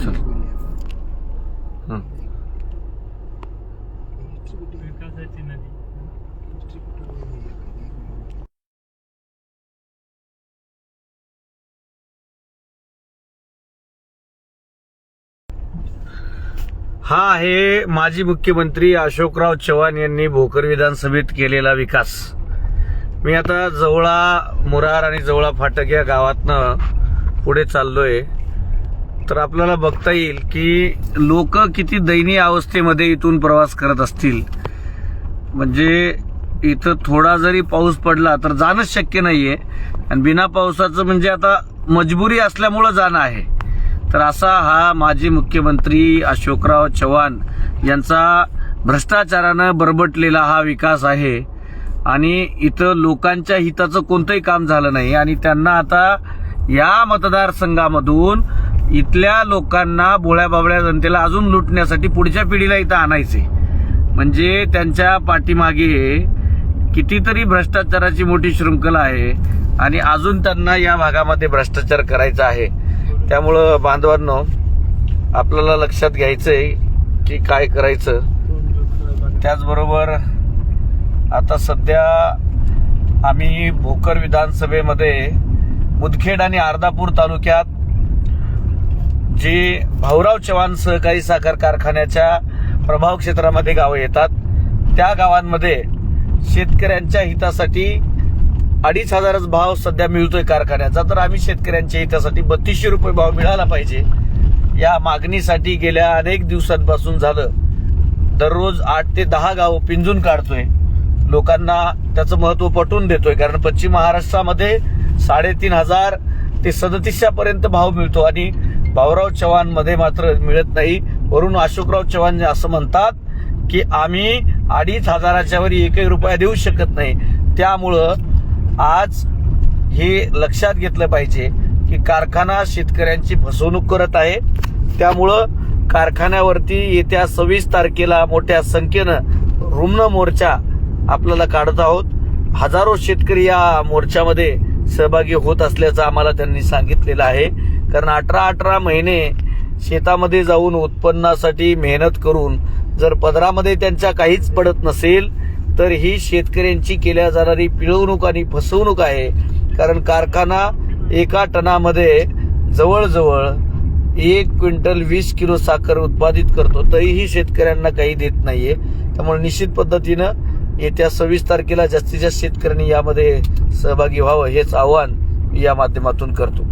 चल हा आहे माजी मुख्यमंत्री अशोकराव चव्हाण यांनी भोकर विधानसभेत केलेला विकास. मी आता जवळा मुरार आणि जवळा फाटक या गावातनं पुढे चाललोय. तर आपल्याला बघता येईल की लोक किती दयनीय अवस्थेमध्ये इथून प्रवास करत असतील. म्हणजे इथं थोडा जरी पाऊस पडला तर जाणंच शक्य नाहीये. आणि बिना पावसाचं म्हणजे आता मजबुरी असल्यामुळं जाणं आहे. तर असा हा माजी मुख्यमंत्री अशोकराव चव्हाण यांचा भ्रष्टाचारानं बरबटलेला हा विकास आहे. आणि इथं लोकांच्या हिताचं कोणतंही काम झालं नाही. आणि त्यांना आता या मतदारसंघामधून इथल्या लोकांना बोळ्या बाबळ्या जनतेला अजून लुटण्यासाठी पुढच्या पिढीला इथं आणायचे. म्हणजे त्यांच्या पाठीमागे कितीतरी भ्रष्टाचाराची मोठी शृंखला आहे आणि अजून त्यांना या भागामध्ये भ्रष्टाचार करायचा आहे. त्यामुळं बांधवांनो आपल्याला लक्षात घ्यायचंय की काय करायचं. त्याचबरोबर आता सध्या आम्ही भोकर विधानसभेमध्ये मुदखेड आणि अर्धापूर तालुक्यात जे भाऊराव चव्हाण सहकारी साखर कारखान्याच्या प्रभाव क्षेत्रामध्ये गावं येतात त्या गावांमध्ये शेतकऱ्यांच्या हितासाठी अडीच हजारच भाव सध्या मिळतोय कारखान्याचा. तर आम्ही शेतकऱ्यांच्या हितासाठी बत्तीसशे रुपये भाव मिळाला पाहिजे. या मागणीसाठी गेल्या अनेक दिवसांपासून झालं. दररोज आठ ते दहा गाव पिंजून काढतोय. लोकांना त्याचं महत्त्व पटवून देतोय कारण पश्चिम महाराष्ट्रामध्ये साडेतीन हजार ते सदतीसशे पर्यंत भाव मिळतो. आणि भाऊराव चव्हाणमध्ये मात्र मिळत नाही. वरून अशोकराव चव्हाण असं म्हणतात की आम्ही अडीच हजाराच्या वर एकही रुपया देऊ शकत नाही. त्यामुळं आज हे लक्षात घेतलं पाहिजे की कारखाना शेतकऱ्यांची फसवणूक करत आहे. त्यामुळं कारखान्यावरती येत्या सव्वीस तारखेला मोठ्या संख्येनं रुग्ण मोर्चा आपल्याला काढत आहोत. हजारो शेतकरी या मोर्चामध्ये सहभागी होत असल्याचं आम्हाला त्यांनी सांगितलेलं आहे. कारण अठरा अठरा महिने शेतामध्ये जाऊन उत्पन्नासाठी मेहनत करून जर पदरामध्ये त्यांच्या काहीच पडत नसेल तर ही शेतकऱ्यांची केल्या जाणारी पिळवणूक आणि फसवणूक आहे. कारण कारखाना एका टनामध्ये जवळजवळ एक क्विंटल वीस किलो साखर उत्पादित करतो तरीही शेतकऱ्यांना काही देत नाहीये. त्यामुळे निश्चित पद्धतीनं येत्या सव्वीस तारखेला जास्तीत जास्त शेतकऱ्यांनी यामध्ये सहभागी व्हावं हेच आवाहन या माध्यमातून करतो.